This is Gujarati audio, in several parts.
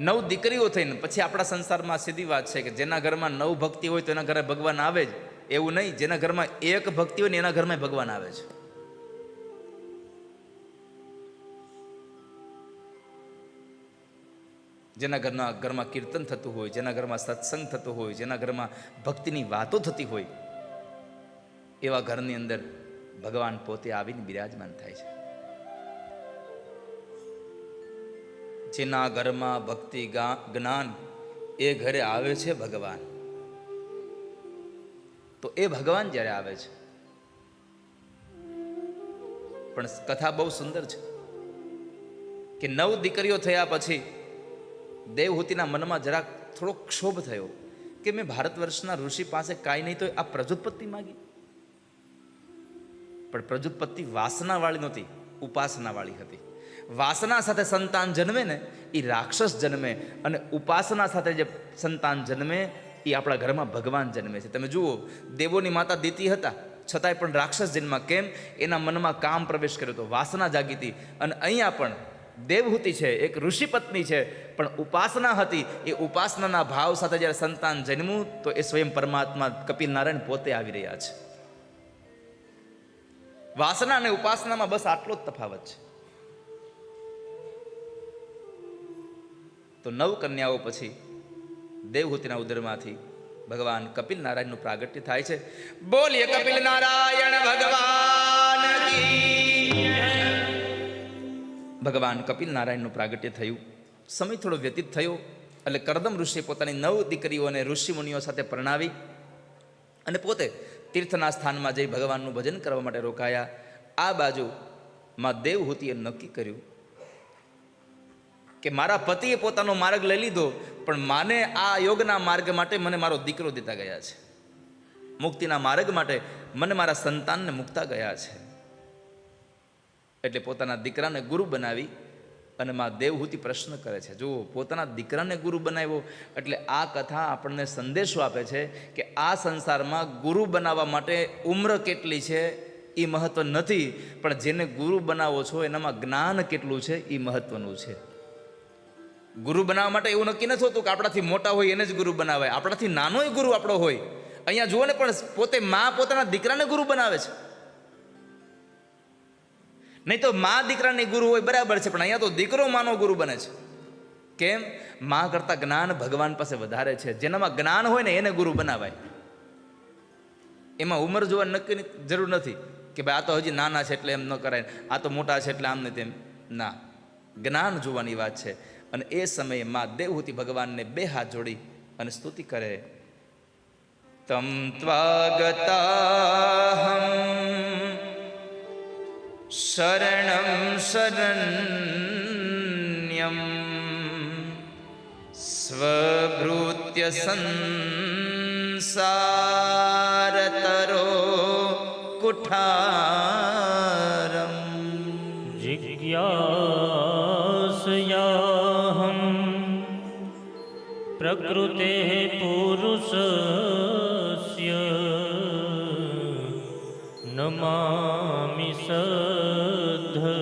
નવ દીકરીઓ થઈને, પછી આપણા સંસારમાં સીધી વાત છે કે જેના ઘરમાં નવ ભક્તિ હોય તો એના ઘરે ભગવાન આવે જ. એવું નહીં, જેના ઘરમાં એક ભક્તિ હોય ને એના ઘરમાં ભગવાન આવે છે. જેના ઘરના ઘરમાં કીર્તન થતું હોય, જેના ઘરમાં સત્સંગ થતો હોય, જેના ઘરમાં ભક્તિની વાતો થતી હોય, એવા ઘરની અંદર ભગવાન પોતે આવીને બિરાજમાન થાય છે. જેના ઘરમાં ભક્તિ જ્ઞાન એ ઘરે આવે છે ભગવાન. તો એ ભગવાન જ્યારે આવે છે. પણ કથા બહુ સુંદર છે. કે નવ દીકરીઓ થયા પછી દેવહૂતિના મનમાં જરાક થોડો ક્ષોભ થયો કે મેં ભારત વર્ષના ઋષિ પાસે કાંઈ નહીં તો આ પ્રજોત્પત્તિ માગી. પણ પ્રજોત્પત્તિ વાસનાવાળી નહોતી, ઉપાસનાવાળી હતી. વાસના સાથે સંતાન જન્મે ને, એ રાક્ષસ જન્મે અને ઉપાસના સાથે જે સંતાન જન્મે, એ આપણા ઘરમાં ભગવાન જન્મે છે. તમે જુઓ, દેવોની માતા દીતી હતા, છતાંય પણ રાક્ષસ જન્મમાં કેમ? એના મનમાં કામ પ્રવેશ કર્યો હતો, વાસના જાગી હતી. અને અહીંયા પણ દેવહૂતિ છે, એક ઋષિ પત્ની છે, પણ ઉપાસના હતી. એ ઉપાસનાના ભાવ સાથે જ્યારે સંતાન જન્મ્યું, તો એ સ્વયં પરમાત્મા કપિલ નારાયણ પોતે આવી રહ્યા છે. વાસના અને ઉપાસનામાં બસ આટલો જ તફાવત છે. તો નવ કન્યાઓ પછી દેવહૂતિના ઉદરમાંથી ભગવાન કપિલ નારાયણનું પ્રાગટ્ય થાય છે. બોલીએ કપિલ નારાયણ ભગવાન ભગવાન કપિલ નારાયણનું પ્રાગટ્ય થયું. સમય થોડો વ્યતીત થયો એટલે કરદમ ઋષિએ પોતાની નવ દીકરીઓને ઋષિમુનિઓ સાથે પરણાવી અને પોતે તીર્થના સ્થાનમાં જઈ ભગવાનનું ભજન કરવા માટે રોકાયા. આ બાજુ માં દેવહૂતિએ નક્કી કર્યું કે મારા પતિએ પોતાનો માર્ગ લઈ લીધો, પણ માને આ યોગના માર્ગ માટે મને મારો દીકરો દેતા ગયા છે. મુક્તિના માર્ગ માટે મને મારા સંતાનને મુકતા ગયા છે. એટલે પોતાના દીકરાને ગુરુ બનાવી અને મા દેવહૂતિ પ્રશ્ન કરે છે. જુઓ, પોતાના દીકરાને ગુરુ બનાવ્યો એટલે આ કથા આપણને સંદેશો આપે છે કે આ સંસારમાં ગુરુ બનાવવા માટે ઉમ્ર કેટલી છે એ મહત્વ નથી, પણ જેને ગુરુ બનાવો છો એનામાં જ્ઞાન કેટલું છે એ મહત્વનું છે. ગુરુ બનાવવા માટે એવું નક્કી નથી હોતું કે આપણાથી મોટા હોય એને જ ગુરુ બનાવાય. આપણાથી નાનોય ગુરુ આપણો હોય. અહીંયા જુઓ ને પણ પોતે મા પોતાના દીકરાને ગુરુ બનાવે છે. નહીં તો મા દીકરાને ગુરુ હોય બરાબર છે, પણ અહીંયા તો દીકરો માનો ગુરુ બને છે. કેમ? મા કરતા જ્ઞાન ભગવાન પાસે વધારે છે. જેનામાં જ્ઞાન હોય ને એને ગુરુ બનાવાય. એમાં ઉંમર જોવા નક્કી જરૂર નથી કે ભાઈ આ તો હજી નાના છે એટલે એમ ન કરાય. આ તો મોટા છે એટલે આમ ને તેમ ના. જ્ઞાન જોવાની વાત છે. અને એ સમયે મા દેવહૂતિ ભગવાનને બે હાથ જોડી અને સ્તુતિ કરે, તમ ત્વાગતાહમ શરણમ શરણ્યમ સ્વભૃત્ય સંસારતરો કુઠારમ પ્રવૃત્તે પુરુષસ્ય નમામિ સદ્ધરમવિદમ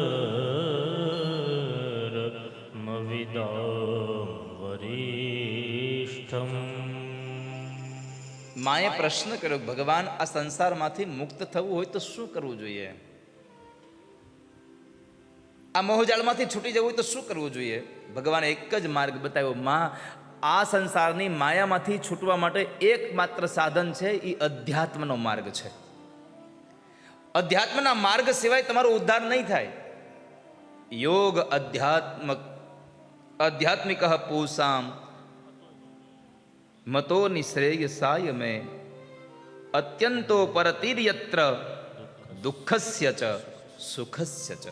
માએ પ્રશ્ન કર્યો, ભગવાન, આ સંસારમાંથી મુક્ત થવું હોય તો શું કરવું જોઈએ? આ મોહજાળમાંથી છૂટી જવું હોય તો શું કરવું જોઈએ? ભગવાન એક જ માર્ગ બતાવ્યો, માં આ સંસારની માયામાંથી છૂટવા માટે એકમાત્ર સાધન છે એ અધ્યાત્મનો માર્ગ છે. અધ્યાત્મના માર્ગ સિવાય તમારો ઉદ્ધાર નહીં થાય. યોગ અધ્યાત્મ આધ્યાત્મિક પૂસામ, મતો નિશ્રેયસાય મેં, અત્યંતો પરતિર્યત્ર, દુઃખસ્ય ચ, સુખસ્ય ચ.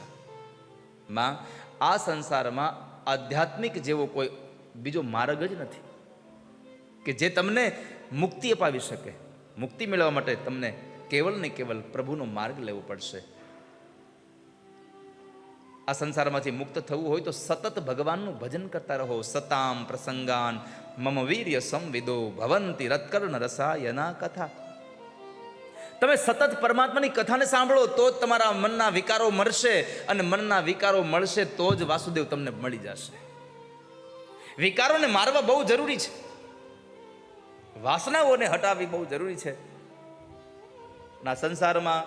માં, આ સંસારમાં આધ્યાત્મિક જેવો કોઈ બીજો માર્ગ જ નથી. કે જે તમને મુક્તિ અપાવી શકે. મુક્તિ મેળવવા માટે તમને કેવલ ને કેવલ પ્રભુનો માર્ગ લેવો પડશે. આ સંસારમાંથી મુક્ત થવું હોય તો સતત ભગવાનનું ભજન કરતા રહો. સતામ પ્રસંગાન મમ વીર્ય સંવિદો ભવંતી રત્કર્ણ રસાયના કથા. તમે સતત પરમાત્માની કથાને સાંભળો તો જ તમારા મનના વિકારો મળશે અને મનના વિકારો મળશે તો જ વાસુદેવ તમને મળી જશે. વિકારોને મારવા બહુ જરૂરી છે. વાસનાઓને હટાવવી બહુ જરૂરી છે. ના, સંસારમાં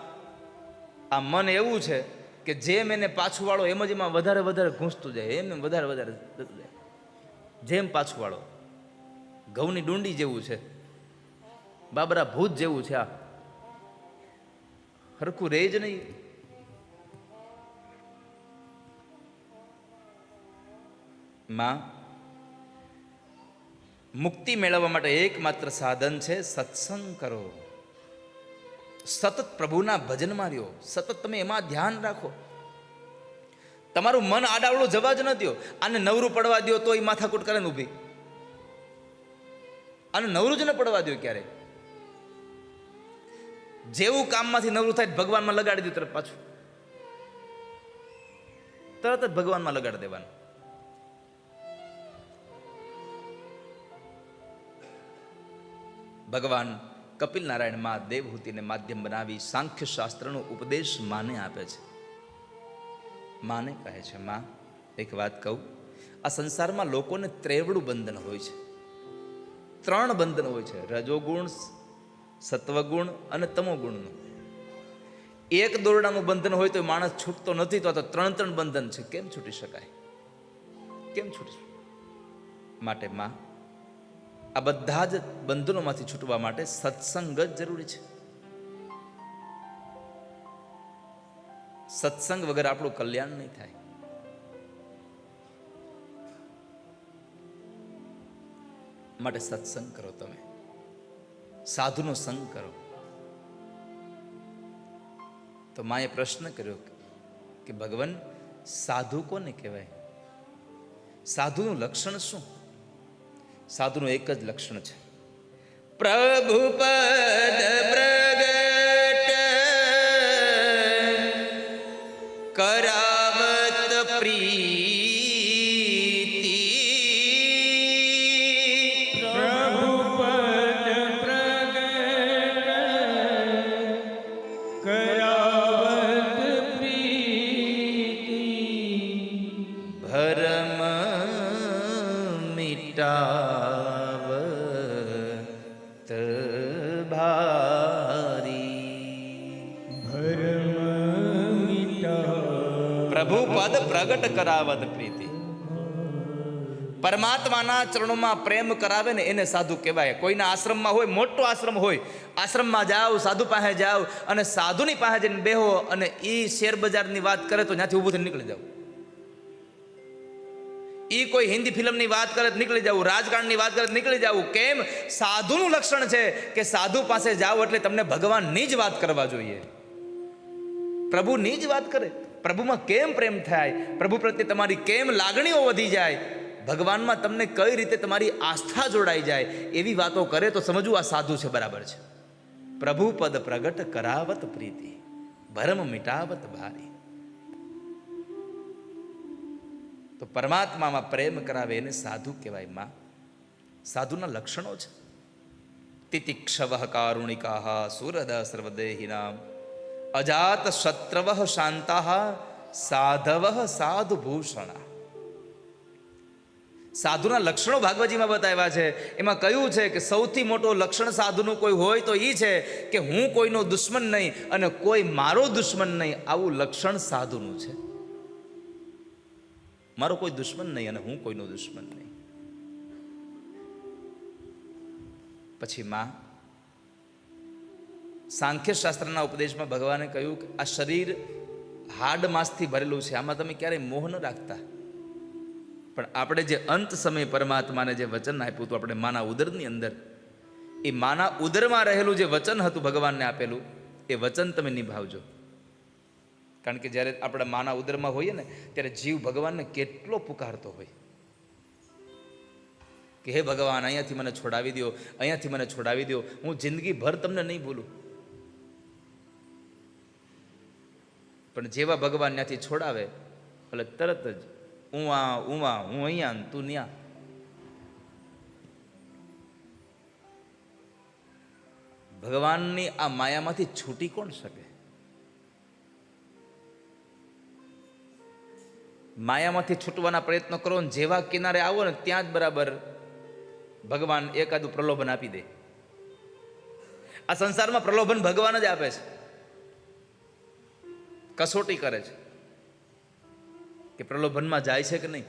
આ મન એવું છે કે જેમ એને પાછું વાળો એમ જ એમાં વધારે વધારે ઘૂંસતું જાય, એમ એમ વધારે વધારે જતું જાય. જેમ પાછું વાળો ઘઉંની ડુંડી જેવું છે, બાબરા ભૂત જેવું છે આ. હરખું રહે જ નહીં. માં મુક્તિ મેળવવા માટે એકમાત્ર સાધન છે સત્સંગ કરો. સતત પ્રભુના ભજનમાં રહ્યો સતત તમે એમાં ધ્યાન રાખો. તમારું મન આડાવડું જવા જ ન દો આને નવરું પડવા દો તો એ માથાકૂટ કરે ને ઊભી. આને નવરું જ ન પડવા દો ક્યારે જેવું કામમાંથી નવરું થાય ભગવાનમાં લગાડી દો તરત પાછું. તરત જ ભગવાનમાં લગાડી દેવાનું. ભગવાન કપિલ નારાયણમાં દેવહૂતિને માધ્યમ બનાવી સાંખ્ય શાસ્ત્રનો ઉપદેશ માને આપે છે. માને કહે છે, માં, એક વાત કહું. આ સંસારમાં લોકોને ત્રેવડું બંધન હોય છે. ત્રણ બંધન હોય છે. રજોગુણ, સત્વગુણ અને તમોગુણનું. એક દોરડાનું બંધન હોય તો માણસ છૂટતો નથી તો ત્રણ ત્રણ બંધન છે. કેમ છૂટી શકાય? કેમ છૂટી શકાય? માટે, માં આ બધા જ બંધનોમાંથી છૂટવા માટે સત્સંગ જ જરૂરી છે. સત્સંગ વગર આપણું કલ્યાણ નહીં થાય. માટે સત્સંગ કરો તમે. સાધુનો સંગ કરો. તો માએ પ્રશ્ન કર્યો કે ભગવાન, સાધુ કોને કહેવાય? સાધુનું લક્ષણ શું? સાધુનું એક જ લક્ષણ છે. પ્રભુ પદ પ્રભુ પદ પ્રગટ કરાવત પ્રીતિ. પરમાત્માના ચરણોમાં પ્રેમ કરાવે ને એને સાધુ કહેવાય. કોઈના આશ્રમમાં હોય, મોટો આશ્રમ હોય, આશ્રમમાં જાઓ, સાધુ પાસે જાઓ અને સાધુની પાસે જઈને બેહો અને એ શેર બજારની વાત કરે તો ત્યાંથી ઊભું થઈને નીકળી જાઓ. એ કોઈ હિન્દી ફિલ્મની વાત કરે તો નીકળી જવું રાજકારણની વાત કરે તો નીકળી જવું કેમ? સાધુનું લક્ષણ છે કે સાધુ પાસે જાઓ એટલે તમને ભગવાનની જ વાત કરવા જોઈએ. પ્રભુની જ વાત કરે. પ્રભુમાં કેમ પ્રેમ થાય? પ્રભુ પ્રત્યે તમારી કેમ લાગણીઓ વધી જાય? ભગવાનમાં તમને કઈ રીતે તમારી આસ્થા જોડાઈ જાય? એવી વાતો કરે તો સમજવું આ સાધુ છે, બરાબર છે. પ્રભુ પદ પ્રગટ કરાવત પ્રીતિ, ભરમ મિટાવત ભારી. તો પરમાત્મામાં પ્રેમ કરાવે એને સાધુ કહેવાયમાં. સાધુના લક્ષણો છે. તિતિક્ષવ કારુણિકા સુરદ સર્વદેહિનામ. અજાત શત્રવ શાંતા સાધવ સાધુ ભૂષણા સાધુના લક્ષણો ભાગવતજીમાં બતાવ્યા છે. એમાં કહ્યું છે કે સૌથી મોટો લક્ષણ સાધુનું કોઈ હોય તો એ છે કે હું કોઈનો દુશ્મન નહીં અને કોઈ મારો દુશ્મન નહીં, આવું લક્ષણ સાધુનું છે. મારો કોઈ દુશ્મન નહીં અને હું કોઈનો દુશ્મન નહીં. પછી માં સાંખ્ય શાસ્ત્રના ઉપદેશમાં ભગવાને કહ્યું કે આ શરીર હાડ માસથી ભરેલું છે. આમાં તમે ક્યારેય મોહ ન રાખતા. પણ આપણે જે અંત સમયે પરમાત્માને જે વચન આપ્યું હતું, આપણે માના ઉદરની અંદર, એ માના ઉદરમાં રહેલું જે વચન હતું ભગવાનને આપેલું, એ વચન તમે નિભાવજો. કારણ કે જ્યારે આપણે માના ઉદરમાં હોઈએ ને, ત્યારે જીવ ભગવાનને કેટલો પુકારતો હોય. કે હે ભગવાન, અહીંયાથી મને છોડાવી દો અહીંયાથી મને છોડાવી દો હું જિંદગીભર તમને નહીં ભૂલું. પણ જેવા ભગવાન ત્યાંથી છોડાવે, એટલે તરત જ ઉવા ઉવા હું અહીંયા તું ન્યા. ભગવાનની આ માયામાંથી છૂટી કોણ શકે? માયામાંથી છૂટવાના પ્રયત્નો કરો ને જેવા કિનારે આવો ને ત્યાં જ બરાબર ભગવાન એકાદું પ્રલોભન આપી દે. આ સંસારમાં પ્રલોભન ભગવાન જ આપે છે. કસોટી કરે છે. કે પ્રલોભનમાં જાય છે કે નહીં?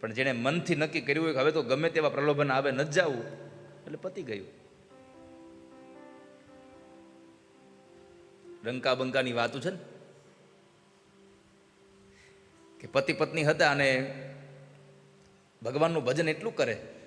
પણ જેણે મનથી નક્કી કર્યું હોય કે હવે તો ગમે તેવા પ્રલોભન આવે ન જવું, એટલે પતી ગયું. રંકા બંકાની વાતું છે ને? કે પતિ પત્ની હતા અને ભગવાનનું ભજન એટલું કરે.